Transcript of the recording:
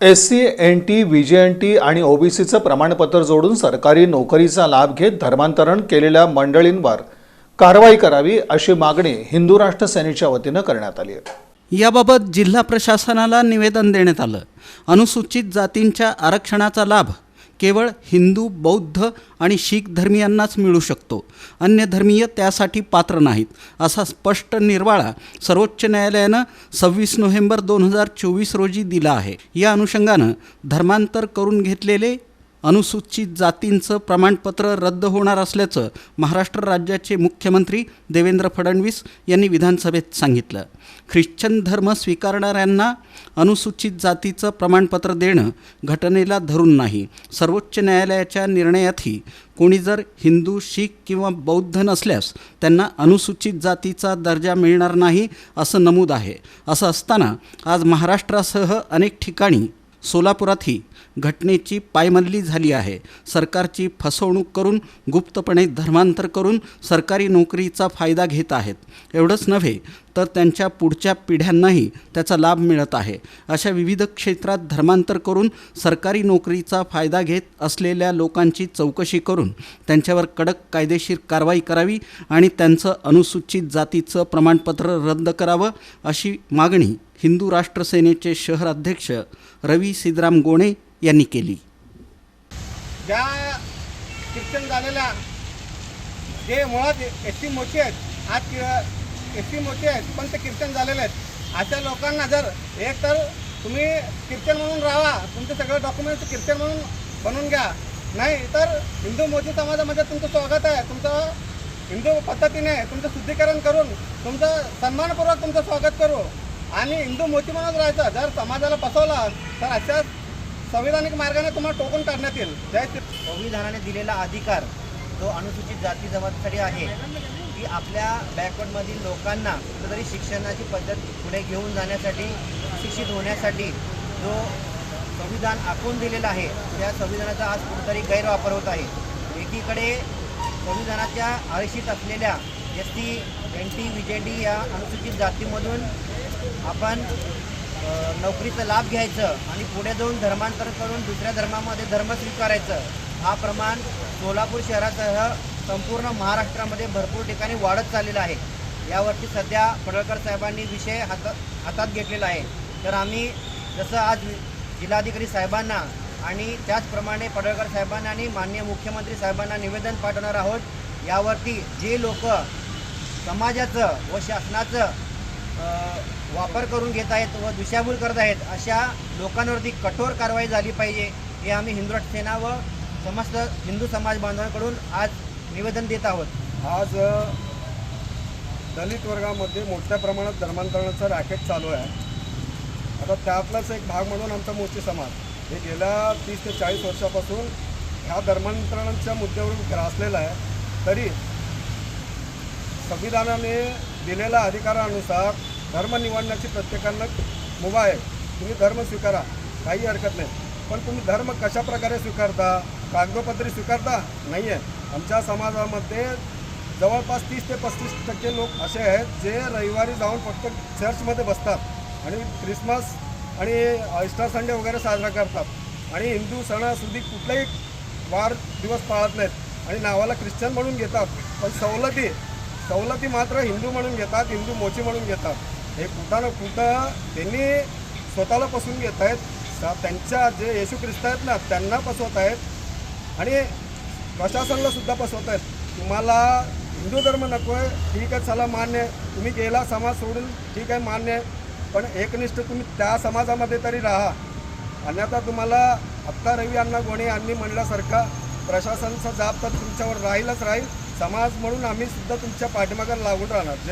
S C N T V J N T आणि ओबीसीचं प्रमाणपत्र जोडून सरकारी नोकरीचा लाभ घेत धर्मांतरण केलेल्या मंडळींवर कारवाई करावी अशी मागणी हिंदू राष्ट्र सेनेच्या वतीनं करण्यात आली आहे. याबाबत जिल्हा प्रशासनाला निवेदन देण्यात आलं. अनुसूचित जातींच्या आरक्षणाचा लाभ केवळ हिंदू बौद्ध आणि शीख धर्मियांनाच मिळू शकतो. अन्य धर्मीय त्यासाठी पात्र नाहीत असा स्पष्ट निर्वाळा सर्वोच्च न्यायालयानं सव्वीस नोव्हेंबर दोन हजार चोवीस रोजी दिला आहे. या अनुषंगानं धर्मांतर करून घेतलेले अनुसूचित जातींचं प्रमाणपत्र रद्द होणार असल्याचं महाराष्ट्र राज्याचे मुख्यमंत्री देवेंद्र फडणवीस यांनी विधानसभेत सांगितलं. ख्रिश्चन धर्म स्वीकारणाऱ्यांना अनुसूचित जातीचं प्रमाणपत्र देणं घटनेला धरून नाही. सर्वोच्च न्यायालयाच्या निर्णयातही कोणी जर हिंदू शीख किंवा बौद्ध नसल्यास त्यांना अनुसूचित जातीचा दर्जा मिळणार नाही असं नमूद आहे. असं असताना आज महाराष्ट्रासह अनेक ठिकाणी सोलापुरातही घटनेची पायमल्ली झाली आहे. सरकारची फसवणूक करून गुप्तपणे धर्मांतर करून सरकारी नोकरीचा फायदा घेत आहेत. एवढंच नव्हे तर त्यांच्या पुढच्या पिढ्यांनाही त्याचा लाभ मिळत आहे. अशा विविध क्षेत्रात धर्मांतर करून सरकारी नोकरीचा फायदा घेत असलेल्या लोकांची चौकशी करून त्यांच्यावर कडक कायदेशीर कारवाई करावी आणि त्यांचं अनुसूचित जातीचं प्रमाणपत्र रद्द करावं अशी मागणी हिंदू राष्ट्र सेनेचे शहर अध्यक्ष रवी सिद्धराम गोणे यांनी केली. ज्या ख्रिश्चन झालेल्या जे मुळात एस टी मोठी आहेत आज एस मोठे मोठी आहेत पण ते ख्रिश्चन झालेले आहेत. अशा लोकांना जर एक तर तुम्ही ख्रिश्चन म्हणून राहा तुमचे सगळे डॉक्युमेंट्स ख्रिश्चन म्हणून बनवून घ्या. नाही तर हिंदू मोदी समाजामध्ये तुमचं स्वागत आहे तुमचं हिंदू पद्धतीने तुमचं शुद्धीकरण करून तुमचं सन्मानपूर्वक तुमचं स्वागत करू. आणि हिंदू मोती म्हणून राहायचं जर समाजाला बसवला तर अशा संविधानिक मार्गाने तुम्हाला टोकून काढण्यात येईल. जय संविधानाने दिलेला अधिकार जो अनुसूचित जाती जमातीसाठी आहे. की आपल्या बॅकवर्डमधील लोकांना कुठेतरी शिक्षणाची पद्धत पुढे घेऊन जाण्यासाठी शिक्षित होण्यासाठी जो संविधान आखून दिलेला आहे त्या संविधानाचा आज कुठेतरी गैरवापर होत आहे. एकीकडे संविधानाच्या आरक्षित असलेल्या S T N T V J D या अनुसूचित जातीमधून आपण नोकरीचा लाभ घ्यायचं आणि पुढे जाऊन धर्मांतर करून दुसऱ्या धर्मामध्ये धर्म स्वीकारायचं हा प्रमाण सोलापूर शहरासह संपूर्ण महाराष्ट्रामध्ये भरपूर ठिकाणी वाढत चाललेला आहे. यावरती सध्या पडळकर साहेबांनी विषय हातात हातात घेतलेला आहे. तर आम्ही जसं आज जिल्हाधिकारी साहेबांना आणि त्याचप्रमाणे पडळकर साहेबांना आणि माननीय मुख्यमंत्री साहेबांना निवेदन पाठवणार आहोत. यावरती जे लोक समाजाचं व शासनाचं वापर करून घेत आहेत व दिशाभूल करत आहेत अशा लोकांवरती कठोर कारवाई झाली पाहिजे. हे आम्ही हिंदुराट सेना व समस्त हिंदू समाज बांधवांकडून आज निवेदन देत आहोत? आज दलित वर्गामध्ये मोठ्या प्रमाणात धर्मांतरणाचं रॅकेट चालू आहे. आता त्यातलाच एक भाग म्हणून आमचा मोची समाज. हे गेल्या तीस ते चाळीस वर्षापासून ह्या धर्मांतरणाच्या मुद्द्यावरून ग्रासलेला आहे. तरी संविधानाने दिलेल्या अधिकारानुसार धर्म निवडण्याची प्रत्येकांना मुभा आहे. तुम्ही धर्म स्वीकारा काही हरकत नाही. पण तुम्ही धर्म कशा प्रकारे स्वीकारता कागदोपत्री स्वीकारता नाही आहे आमच्या समाजामध्ये जवळपास तीस ते पस्तीस टक्के लोक असे आहेत जे रविवारी जाऊन फक्त चर्चमध्ये बसतात आणि ख्रिसमस आणि ईस्टर संडे वगैरे साजरा करतात. आणि हिंदू सणासुदी कुठलाही वार दिवस पाळत नाहीत आणि नावाला ख्रिश्चन म्हणून घेतात. पण सवलती सवलती मात्र हिंदू म्हणून घेतात हिंदू मोची म्हणून घेतात. हे कुठं ना कुठं त्यांनी स्वतःला पसून घेत आहेत त्यांच्या जे येशू ख्रिस्त आहेत ना त्यांना पसवत आहेत आणि प्रशासनाला सुद्धा फसवत आहेत तुम्हाला हिंदू धर्म नको आहे ठीक आहे चला मान्य आहे. तुम्ही गेला समाज सोडून ठीक आहे मान्य आहे. पण एकनिष्ठ तुम्ही त्या समाजामध्ये तरी राहा. अन्यथा तुम्हाला आत्ता रवी अण्णा गोणे यांनी म्हणल्यासारखा प्रशासनाचा जाब तर तुमच्यावर राहीलच राहील. समाज म्हणून आम्ही सुद्धा तुमच्या पाठीमागं लागून राहणार. जय